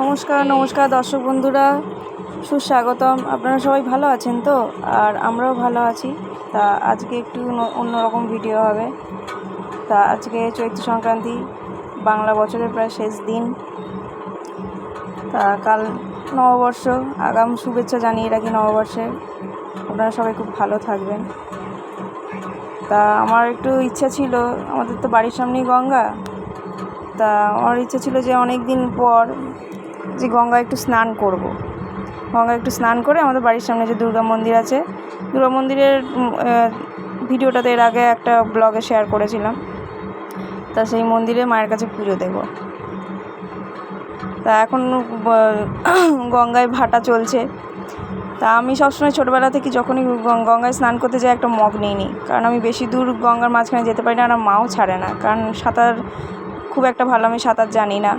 নমস্কার নমস্কার দর্শক বন্ধুরা। সুস্বাগতম। আপনারা সবাই ভালো আছেন তো? আর আমরাও ভালো আছি। তা আজকে একটু অন্যরকম ভিডিও হবে। তা আজকে চৈত্র সংক্রান্তি, বাংলা বছরের প্রায় শেষ দিন। তা কাল নববর্ষ, আগাম শুভেচ্ছা জানিয়ে রাখি নববর্ষের। আপনারা সবাই খুব ভালো থাকবেন। তা আমার একটু ইচ্ছা ছিল, আমাদের তো বাড়ির সামনেই গঙ্গা। তা আমার ইচ্ছা ছিল যে অনেক দিন পর যে গঙ্গা একটু স্নান করব। গঙ্গা একটু স্নান করে আমাদের বাড়ির সামনে যে দুর্গা মন্দির আছে, দুর্গা মন্দিরের ভিডিওটাতে এর আগে একটা ব্লগে শেয়ার করেছিলাম। তা সেই মন্দিরে মায়ের কাছে পুজো দেব। তা এখন গঙ্গায় ভাটা চলছে। তা আমি সবসময় ছোটোবেলা থেকে যখনই গঙ্গায় স্নান করতে যাই একটা মগ নিই। নি কারণ আমি বেশি দূর গঙ্গার মাঝখানে যেতে পারি না আর মাও ছাড়ে না। কারণ সাঁতার খুব একটা ভালো আমি সাঁতার জানি না।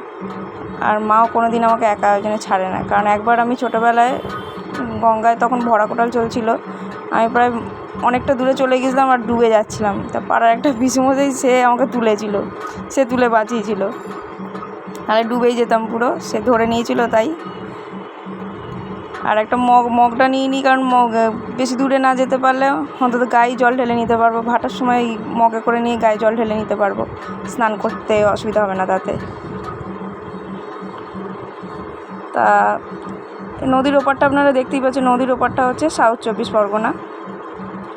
আর মাও কোনো দিন আমাকে একা ওই জন্য ছাড়ে না। কারণ একবার আমি ছোটোবেলায় গঙ্গায় তখন ভরা কোটাল চলছিল, আমি প্রায় অনেকটা দূরে চলে গেছিলাম আর ডুবে যাচ্ছিলাম। তা পাড়ার একটা পিসুমশাই, সে আমাকে তুলেছিল, সে তুলে বাঁচিয়েছিল। তাহলে ডুবেই যেতাম পুরো, সে ধরে নিয়েছিল তাই। আর একটা মগ, মগটা নিয়ে নিই কারণ মগ বেশি দূরে না যেতে পারলে অন্তত গায়ে জল ঢেলে নিতে পারব। ভাটার সময় মগে করে নিয়ে গায়ে জল ঢেলে নিতে পারব। স্নান করতে অসুবিধা হবে না তাতে। তা নদীর ওপারটা আপনারা দেখতেই পাচ্ছেন, নদীর ওপারটা হচ্ছে সাউথ চব্বিশ পরগনা।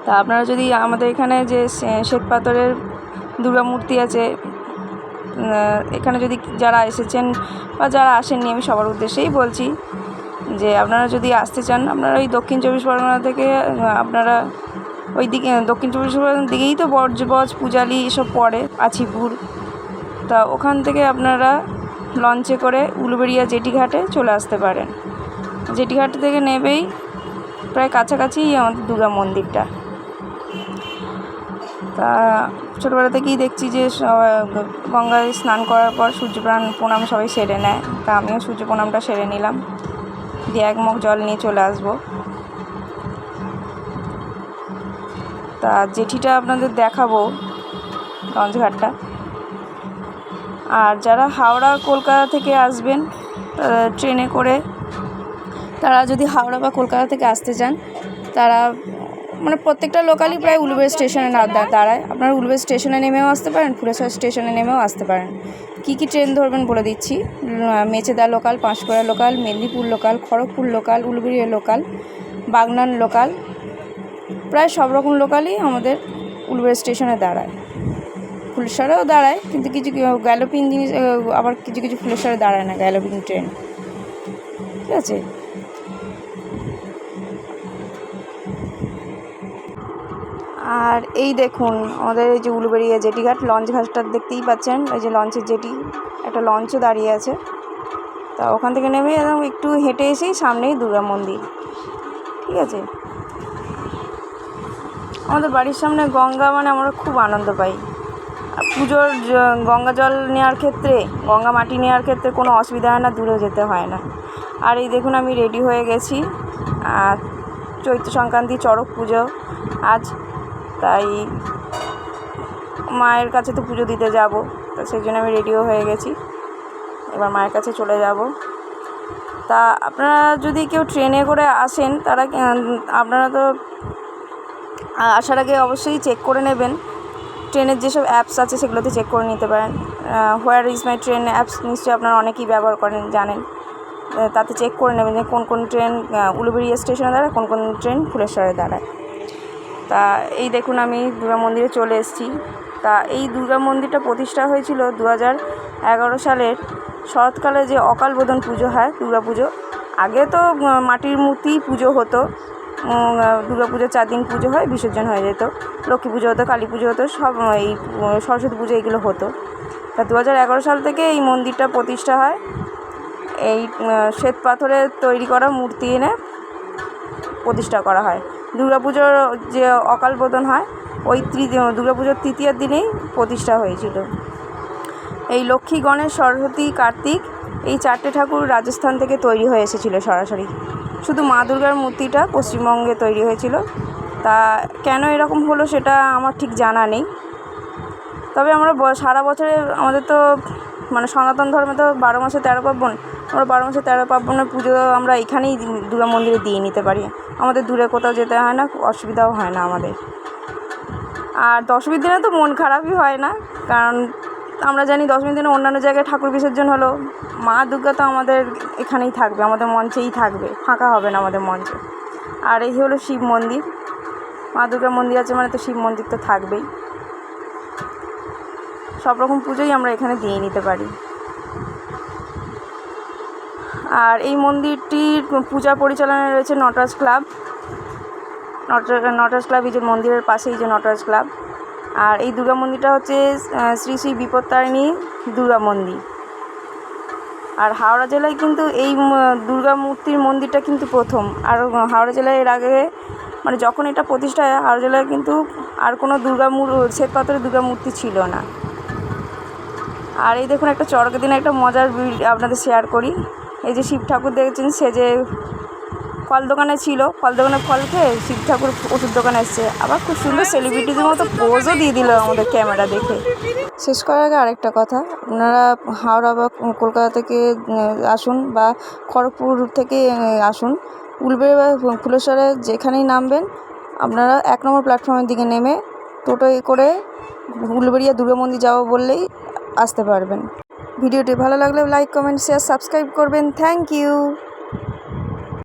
তা আপনারা যদি আমাদের এখানে যে শে- শ্বেত পাথরের দুর্গা মূর্তি আছে এখানে যদি যারা এসেছেন বা যারা আসেননি, আমি সবার উদ্দেশ্যেই বলছি যে আপনারা যদি আসতে চান, আপনারা ওই দক্ষিণ চব্বিশ পরগনা থেকে আপনারা ওই দিকে দক্ষিণ চব্বিশ পরগনার দিকেই তো বর্জবজ পূজালি এসব পড়ে, আছিপুর। তা ওখান থেকে আপনারা লঞ্চে করে উলুবেড়িয়া জেটিঘাটে চলে আসতে পারেন। জেটিঘাট থেকে নেবেই প্রায় কাছাকাছি আমাদের দুর্গা মন্দিরটা। তা ছোটোবেলা থেকেই দেখছি যে গঙ্গায় স্নান করার পর সূর্যপ্রাণ প্রণাম সবাই সেরে নেয়। তা আমিও সূর্য প্রণামটা সেরে নিলাম। দিয়ে এক মগ জল নিয়ে চলে আসব। তা জেঠিটা আপনাদের দেখাবো লঞ্চঘাটটা। আর যারা হাওড়া, কলকাতা থেকে আসবেন ট্রেনে করে, তারা যদি হাওড়া বা কলকাতা থেকে আসতে চান, তারা মানে প্রত্যেকটা লোকালই প্রায় উলুবেড় স্টেশনে না দাঁড়ায়। আপনারা উলুবেড় স্টেশনে নেমেও আসতে পারেন, ফুলেশ্বর স্টেশনে নেমেও আসতে পারেন। কী কী ট্রেন ধরবেন বলে দিচ্ছি। Mecheda local, Panskura local, Medinipur local, Kharagpur local Uluberia local, Bagnan local, প্রায় সব রকম লোকালই আমাদের উলুবেড় স্টেশনে দাঁড়ায়। ফুলেশ্বরেও দাঁড়ায়, কিন্তু কিছু গ্যালোপিং জিনিস আবার কিছু কিছু ফুলেশ্বরে দাঁড়ায় না গ্যালোপিং ট্রেন ঠিক আছে? আর এই দেখুন, আমাদের এই যে উলুবেড়িয়া জেটিঘাট লঞ্চ ঘাটটা দেখতেই পাচ্ছেন ওই যে লঞ্চের জেটি, একটা লঞ্চও দাঁড়িয়ে আছে। তা ওখান থেকে নেমে একদম একটু হেঁটে এসেই সামনেই দুর্গা মন্দির। ঠিক আছে? আমাদের বাড়ির সামনে গঙ্গা মানে আমরা খুব আনন্দ পাই। পুজোর গঙ্গা জল নেওয়ার ক্ষেত্রে, গঙ্গা মাটি নেওয়ার ক্ষেত্রে কোনো অসুবিধা হয় না দূরেও যেতে হয় না। আর এই দেখুন আমি রেডি হয়ে গেছি। আর চৈত্র সংক্রান্তি চড়ক পুজো আজ। তাই মায়ের কাছে তো পুজো দিতে যাব, তো সেই জন্য আমি রেডিও হয়ে গেছি। এবার মায়ের কাছে চলে যাব। তা আপনারা যদি কেউ ট্রেনে করে আসেন, তারা আপনারা তো আসার আগে অবশ্যই চেক করে নেবেন। ট্রেনের যেসব অ্যাপস আছে সেগুলোতে চেক করে নিতে পারেন। Where is my train apps নিশ্চয়ই আপনারা অনেকেই ব্যবহার করেন, জানেন। তাতে চেক করে নেবেন যে কোন কোন ট্রেন উলুবেড়িয়া স্টেশনে দাঁড়ায়, কোন কোন ট্রেন ফুলেশ্বরে দাঁড়ায়। তা এই দেখুন আমি দুর্গা মন্দিরে চলে এসেছি। তা এই দুর্গা মন্দিরটা প্রতিষ্ঠা হয়েছিল দু এগারো সালের শরৎকালে যে অকাল বোধন পুজো হয়, দুর্গা পুজো। আগে তো মাটির মূর্তি পুজো হতো। দুর্গা পুজো চার দিন পুজো হয়, বিসর্জন হয়ে যেত। লক্ষ্মী পুজো হতো, কালী পুজো হতো, সব এই সরস্বতী পুজো এগুলো হতো। তা দু হাজার এগারো সাল থেকে এই মন্দিরটা প্রতিষ্ঠা হয়। এই শ্বেত পাথরের তৈরি করা মূর্তি এনে প্রতিষ্ঠা করা হয়। দুর্গাপুজোর যে অকাল বোধন হয়, ওই দুর্গাপুজোর তৃতীয় দিনেই প্রতিষ্ঠা হয়েছিল। এই লক্ষ্মী, গণেশ, সরস্বতী, কার্তিক এই চারটে ঠাকুর রাজস্থান থেকে তৈরি হয়ে এসেছিল সরাসরি। শুধু মা দুর্গার মূর্তিটা পশ্চিমবঙ্গে তৈরি হয়েছিল। তা কেন এরকম হলো সেটা আমার ঠিক জানা নেই। তবে আমরা সারা বছরে আমাদের তো মানে সনাতন ধর্মে তো বারো মাসে তেরো পার্বণ, আমরা বারো মাসে তেরো পার্বণের পুজো আমরা এখানেই দুর্গা মন্দিরে দিয়ে নিতে পারি। আমাদের দূরে কোথাও যেতে হয় না, অসুবিধাও হয় না আমাদের। আর দশমীর দিনে তো মন খারাপই হয় না, কারণ আমরা জানি দশমীর দিনে অন্যান্য জায়গায় ঠাকুর বিসর্জন হলো। মা দুর্গা তো আমাদের এখানেই থাকবে, আমাদের মঞ্চেই থাকবে, ফাঁকা হবে না আমাদের মঞ্চ। আর এই হলো শিব মন্দির। মা দুর্গার মন্দির আছে মানে তো শিব মন্দির তো থাকবেই। সব রকম পুজোই আমরা এখানে দিয়ে নিতে পারি। আর এই মন্দিরটির পূজা পরিচালনায় রয়েছে নটরাজ ক্লাব। নটরাজ নটরাজ ক্লাব এই যে মন্দিরের পাশেই যে নটরাজ ক্লাব। আর এই দুর্গা মন্দিরটা হচ্ছে শ্রী শ্রী বিপত্তারিণী দুর্গা মন্দির। আর হাওড়া জেলায় কিন্তু এই দুর্গা মূর্তির মন্দিরটা কিন্তু প্রথম। আর হাওড়া জেলায় এর আগে মানে যখন এটা প্রতিষ্ঠা হয়, হাওড়া জেলায় কিন্তু আর কোনো দুর্গা মূর শ্বেত পাথরের দুর্গা মূর্তি ছিল না। আর এই দেখুন একটা চড়কের দিনে একটা মজার আপনাদের শেয়ার করি। এই যে শিব ঠাকুর দেখেছেন, সে যে ফল দোকানে ছিল, ফল দোকানে ফল খেয়ে শিব ঠাকুর ওষুধ দোকানে এসছে। আবার খুব সুন্দর সেলিব্রিটিদের মতো পোজও দিয়ে দিল আমাদের ক্যামেরা দেখে। শেষ করার আগে আরেকটা কথা আপনারা হাওড়া বা কলকাতা থেকে আসুন বা খড়গপুর থেকে আসুন। উলবে বা ফুলেশ্বরে যেখানেই নামবেন, আপনারা এক নম্বর প্ল্যাটফর্মের দিকে নেমে টোটোয় করে উলবেড়িয়া দুর্গা মন্দির যাব বললেই আসতে পারবেন। ভিডিওটি ভালো লাগলে লাইক কমেন্ট শেয়ার সাবস্ক্রাইব করবেন। Thank you